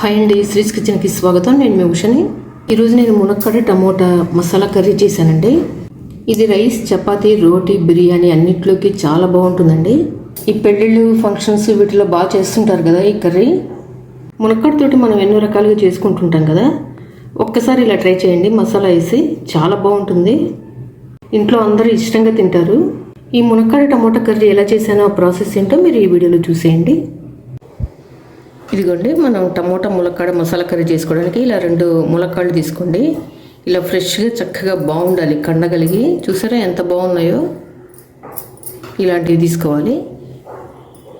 Hi అండి శ్రీస్ కిచెన్కి స్వాగతం. నేను మీ ఉషని. ఈరోజు నేను మునక్కాడ టమోటా మసాలా కర్రీ చేశానండి. ఇది రైస్ చపాతి రోటీ బిర్యానీ అన్నిట్లోకి చాలా బాగుంటుందండి. ఈ పెళ్ళిళ్ళు ఫంక్షన్స్ వీటిలో బాగా చేస్తుంటారు కదా ఈ కర్రీ. మునక్కాడతోటి మనం ఎన్నో రకాలుగా చేసుకుంటుంటాం కదా. ఒక్కసారి ఇలా ట్రై చేయండి మసాలా వేసి చాలా బాగుంటుంది. ఇంట్లో అందరూ ఇష్టంగా తింటారు. ఈ మునక్కాడ టమోటా కర్రీ ఎలా చేశానో ఆ ప్రాసెస్ ఏంటో మీరు ఈ వీడియోలో చూసేయండి. ఇదిగోండి మనం టమోటా ములక్కాడ మసాలా కర్రీ చేసుకోవడానికి ఇలా రెండు ములక్కాళ్ళు తీసుకోండి. ఇలా ఫ్రెష్గా చక్కగా బాగుండాలి కండగలిగి చూసారా ఎంత బాగున్నాయో? ఇలాంటివి తీసుకోవాలి.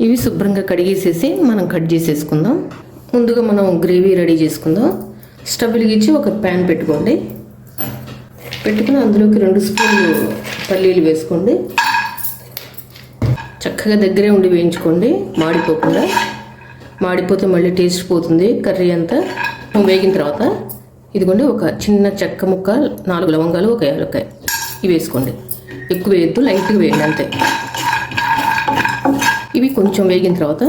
ఇవి శుభ్రంగా కడిగేసేసి మనం కట్ చేసేసుకుందాం. ముందుగా మనం గ్రేవీ రెడీ చేసుకుందాం. స్టవ్ వెలిగించి ఒక ప్యాన్ పెట్టుకోండి. పెట్టుకుని అందులోకి రెండు స్పూన్లు పల్లీలు వేసుకోండి. చక్కగా దగ్గరే ఉండి వేయించుకోండి మాడిపోకుండా. మాడిపోతే మళ్ళీ టేస్ట్ పోతుంది కర్రీ అంతా. వేగిన తర్వాత ఇదిగోండి ఒక చిన్న చెక్క ముక్క నాలుగు లవంగాలు ఒక యాలక్కాయ. ఇవి వేసుకోండి. ఎక్కువ వేయద్దు లైట్గా వేయండి అంతే. ఇవి కొంచెం వేగిన తర్వాత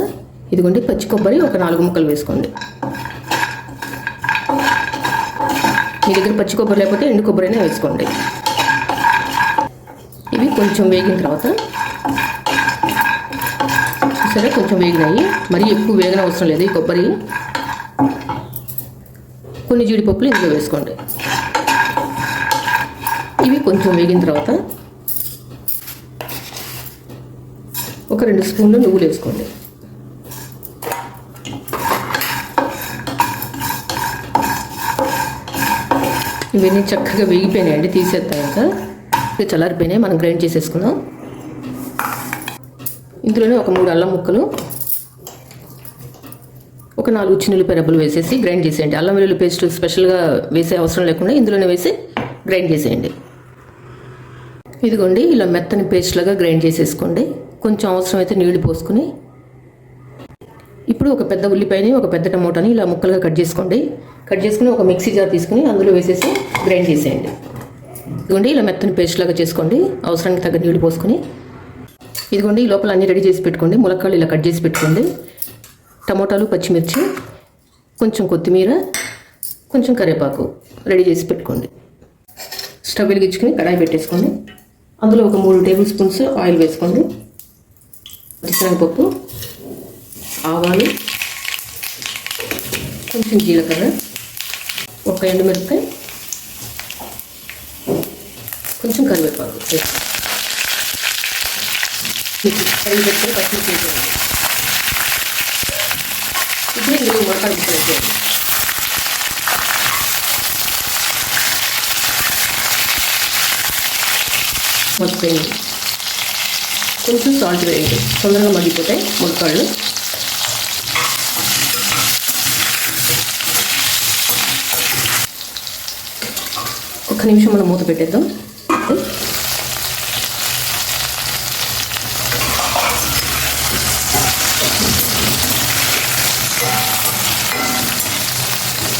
ఇదిగోండి పచ్చి కొబ్బరి ఒక నాలుగు ముక్కలు వేసుకోండి. మీ దగ్గర పచ్చి కొబ్బరి లేకపోతే ఎండు కొబ్బరి అయినా వేసుకోండి. ఇవి కొంచెం వేగిన తర్వాత సరే కొంచెం వేగినాయి. మరీ ఎక్కువ వేగన అవసరం లేదు. ఈ కొబ్బరి కొన్ని జీడిపప్పులు ఇందులో వేసుకోండి. ఇవి కొంచెం వేగిన తర్వాత ఒక రెండు స్పూన్లు నువ్వులు వేసుకోండి. ఇవన్నీ చక్కగా వేగిపోయినాయండి తీసేద్దాం ఇంకా. ఇవి చల్లారిపోయినాయి మనం గ్రైండ్ చేసేసుకుందాం. ఇందులోనే ఒక మూడు అల్లం ముక్కలు ఒక నాలుగు చిన్నులపాయ రబ్బలు వేసేసి గ్రైండ్ చేసేయండి. అల్లం వెల్లుల్లి పేస్ట్ స్పెషల్గా వేసే అవసరం లేకుండా ఇందులోనే వేసి గ్రైండ్ చేసేయండి. ఇదిగోండి ఇలా మెత్తని పేస్ట్లాగా గ్రైండ్ చేసేసుకోండి. కొంచెం అవసరమైతే నీళ్ళు పోసుకుని ఇప్పుడు ఒక పెద్ద ఉల్లిపాయని ఒక పెద్ద టమోటాని ఇలా ముక్కలుగా కట్ చేసుకోండి. కట్ చేసుకుని ఒక మిక్సీ జార్ తీసుకుని అందులో వేసేసి గ్రైండ్ చేసేయండి. ఇదిగోండి ఇలా మెత్తని పేస్ట్ లాగా చేసుకోండి. అవసరానికి తగ్గ నీళ్ళు పోసుకొని ఇదిగోండి ఈ లోపల అన్నీ రెడీ చేసి పెట్టుకోండి. ములక్కాళ్ళు ఇలా కట్ చేసి పెట్టుకోండి. టమోటాలు పచ్చిమిర్చి కొంచెం కొత్తిమీర కొంచెం కరివేపాకు రెడీ చేసి పెట్టుకోండి. స్టవ్ వెలిగించుకుని కడాయి పెట్టేసుకోండి. అందులో ఒక మూడు టేబుల్ స్పూన్స్ ఆయిల్ వేసుకోండి. పచ్చిశనగపప్పు ఆవాలు కొంచెం జీలకర్ర ఒక ఎండుమిరపకాయ కొంచెం కరివేపాకు వేసుకోండి. కడిగి పెట్టుకొని పచ్చిమిర్చి వేసేయండి ఇప్పుడు ఇందులో ముక్కలు వేసేయండి కొంచెం సాల్ట్ వేయండి తొందరగా మగ్గిపోతాయి ములక్కాళ్ళు ఒక్క నిమిషం మనం మూత పెట్టేద్దాం.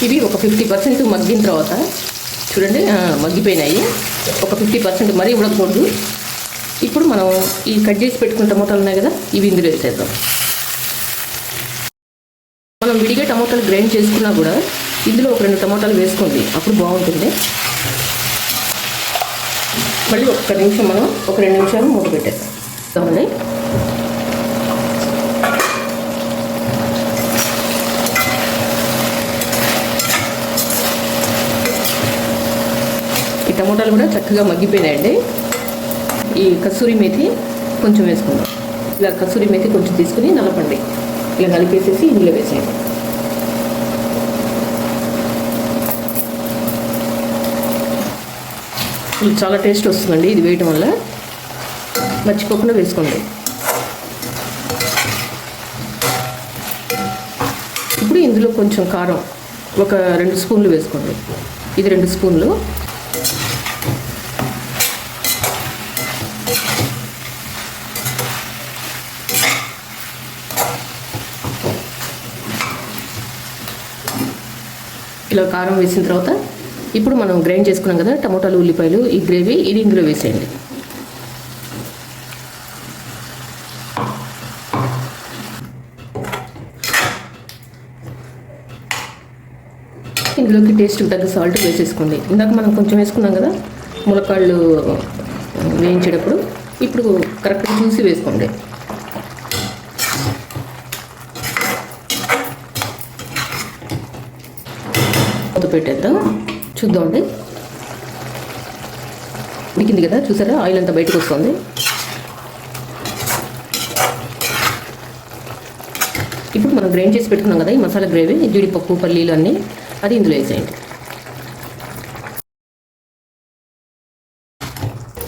ఇవి ఒక ఫిఫ్టీ పర్సెంట్ మగ్గిన తర్వాత చూడండి మగ్గిపోయినాయి. ఒక ఫిఫ్టీ పర్సెంట్ మరీ ఉడకకూడదు ఇప్పుడు మనం ఈ కట్ చేసి పెట్టుకున్న టమోటాలు ఉన్నాయి కదా ఇవి ఇందులో వేసేద్దాం. మనం విడిగా టమోటాలు గ్రైండ్ చేసుకున్నా కూడా ఇందులో ఒక రెండు టమోటాలు వేసుకోండి అప్పుడు బాగుంటుంది. మళ్ళీ ఒక నిమిషం మనం ఒక రెండు నిమిషాలు మూత పెట్టేద్దాం. ఈ టమోటాలు కూడా చక్కగా మగ్గిపోయినాయండి. ఈ కస్తూరి మేతి కొంచెం వేసుకుందాం. ఇలా కస్తూరి మేతి కొంచెం తీసుకుని నలపండి. ఇలా నలిపేసేసి ఇందులో వేసేయండి. చాలా టేస్ట్ వస్తుందండి ఇది వేయటం వల్ల. మర్చిపోకుండా వేసుకోండి. ఇప్పుడు ఇందులో కొంచెం కారం ఒక రెండు స్పూన్లు వేసుకోండి. ఇది రెండు స్పూన్లు. ఇలా కారం వేసిన తర్వాత ఇప్పుడు మనం గ్రైండ్ చేసుకున్నాం కదా టమోటాలు ఉల్లిపాయలు ఈ గ్రేవీ ఇది ఇందులో వేసేయండి. ఇందులోకి టేస్ట్ తగ్గ సాల్ట్ వేసేసుకోండి. ఇందాక మనం కొంచెం వేసుకున్నాం కదా ములక్కాళ్ళు వేయించేటప్పుడు ఇప్పుడు కరెక్ట్గా చూసి వేసుకోండి. పెట్టేద్దాం. చూద్దామండి ఉడికింది కదా చూసారా? ఆయిల్ అంతా బయటకు వస్తుంది. ఇప్పుడు మనం గ్రైండ్ చేసి పెట్టుకున్నాం కదా ఈ మసాలా గ్రేవీ జీడిపప్పు పల్లీలు అన్నీ అది ఇందులో వేసేయండి.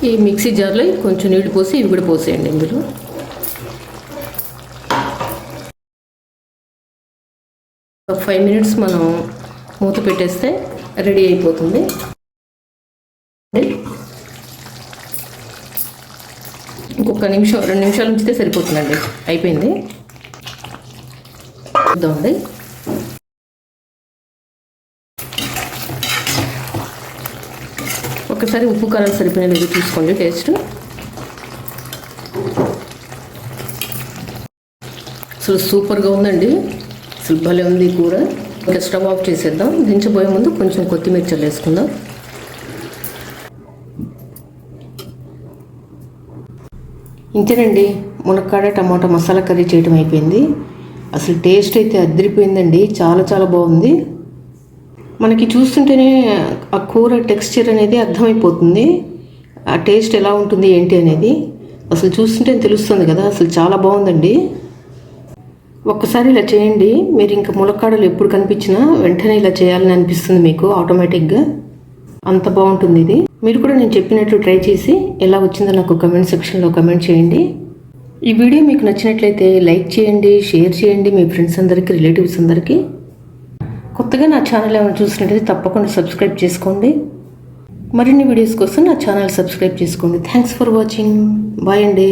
ఈ మిక్సీ జార్లో కొంచెం నీళ్ళు పోసి ఇవి కూడా పోసేయండి ఇందులో. ఒక ఫైవ్ మినిట్స్ మనం మూత పెట్టేస్తే రెడీ అయిపోతుంది. ఇంకొక నిమిషం రెండు నిమిషాలు ఉంచితే సరిపోతుందండి. అయిపోయింది. చూద్దామండి. ఒకసారి ఉప్పు కారం సరిపోయిన లేదు చూసుకోండి టేస్ట్. అసలు సూపర్గా ఉందండి. అసలు భలే ఉంది కూర. ఇంకా స్టవ్ ఆఫ్ చేసేద్దాం. దించబోయే ముందు కొంచెం కొత్తిమీర చల్లేసుకుందాం. ఇంతేనండి మునక్కాడ టమాటా మసాలా కర్రీ చేయడం అయిపోయింది. అసలు టేస్ట్ అయితే అదిరిపోయిందండి. చాలా చాలా బాగుంది. మనకి చూస్తుంటేనే ఆ కూర టెక్స్చర్ అనేది అర్థమైపోతుంది. ఆ టేస్ట్ ఎలా ఉంటుంది ఏంటి అనేది. అసలు చూస్తుంటే తెలుస్తుంది కదా. అసలు చాలా బాగుందండి. ఒక్కసారి ఇలా చేయండి. మీరు ఇంకా ములక్కాడలు ఎప్పుడు కనిపించినా వెంటనే ఇలా చేయాలని అనిపిస్తుంది మీకు ఆటోమేటిక్గా అంత బాగుంటుంది ఇది. మీరు కూడా నేను చెప్పినట్లు ట్రై చేసి ఎలా వచ్చిందో నాకు కమెంట్ సెక్షన్లో కమెంట్ చేయండి. ఈ వీడియో మీకు నచ్చినట్లయితే లైక్ చేయండి షేర్ చేయండి మీ ఫ్రెండ్స్ అందరికీ రిలేటివ్స్ అందరికీ. కొత్తగా నా ఛానల్ ఏమైనా చూసినట్లయితే తప్పకుండా సబ్స్క్రైబ్ చేసుకోండి. మరిన్ని వీడియోస్ కోసం నా ఛానల్ సబ్స్క్రైబ్ చేసుకోండి. థ్యాంక్స్ ఫర్ వాచింగ్ బాయ్ అండి.